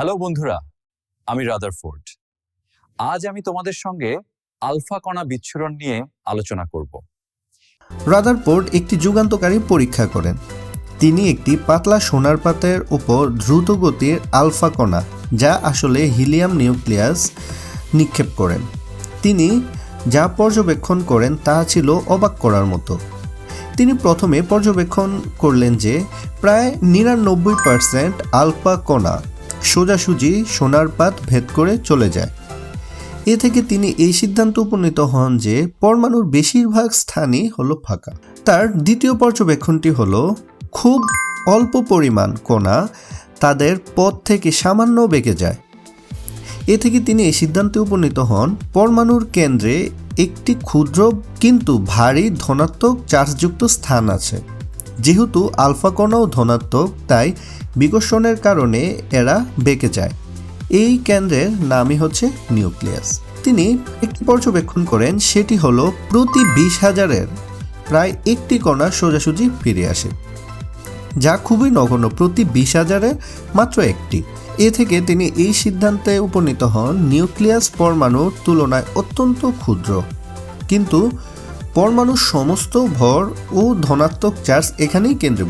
Hello বন্ধুরা, আমি rather Rutherford. আজ আমি তোমাদের সঙ্গে আলফা কণা বিচ্ছুরণ নিয়ে আলোচনা করব। রাদারফোর্ড একটি যুগান্তকারী পরীক্ষা করেন। তিনি একটি পাতলা সোনার পাতের উপর দ্রুত গতির আলফা কণা, যা আসলে হিলিয়াম নিউক্লিয়াস, নিক্ষেপ করেন। তিনি যা পর্যবেক্ষণ করেন তা ছিল অবাক করার মতো। তিনি প্রথমে পর্যবেক্ষণ করলেন যে, প্রায় নিরানব্বই পার্সেন্ট আলফা কণা সোজাসুজি সোনার পাত ভেদ করে চলে যায়। এ থেকে তিনি এই সিদ্ধান্ত উপনীত হন যে পরমাণুর বেশিরভাগ স্থানই হলো ফাঁকা। তার দ্বিতীয় পর্যবেক্ষণটি হলো, খুব অল্প পরিমাণ কণা তাদের পথ থেকে সামান্য বেঁকে যায়। এ থেকে তিনি এই সিদ্ধান্তে উপনীত হন, পরমাণুর কেন্দ্রে একটি ক্ষুদ্র কিন্তু ভারী ধনাত্মক চার্জযুক্ত স্থান আছে। যেহেতু আলফা কণাও ধনাত্মক, তাই বিকর্ষণের কারণে এরা বেঁকে যায়। এই কেন্দ্রের নামই হচ্ছে নিউক্লিয়াস। তিনি একটি পর্যবেক্ষণ করেন, সেটি হলো প্রতি বিশ হাজারের প্রায় একটি কণা সোজাসুজি ফিরে আসে, যা খুবই নগণ্য। প্রতি বিশ হাজারে মাত্র একটি। এ থেকে তিনি এই সিদ্ধান্তে উপনীত হন, নিউক্লিয়াস পরমাণুর তুলনায় অত্যন্ত ক্ষুদ্র। কিন্তু পরমাণুর সমস্ত ভর ও ধনাত্মক চার্জ এখানেই কেন্দ্রীভূত।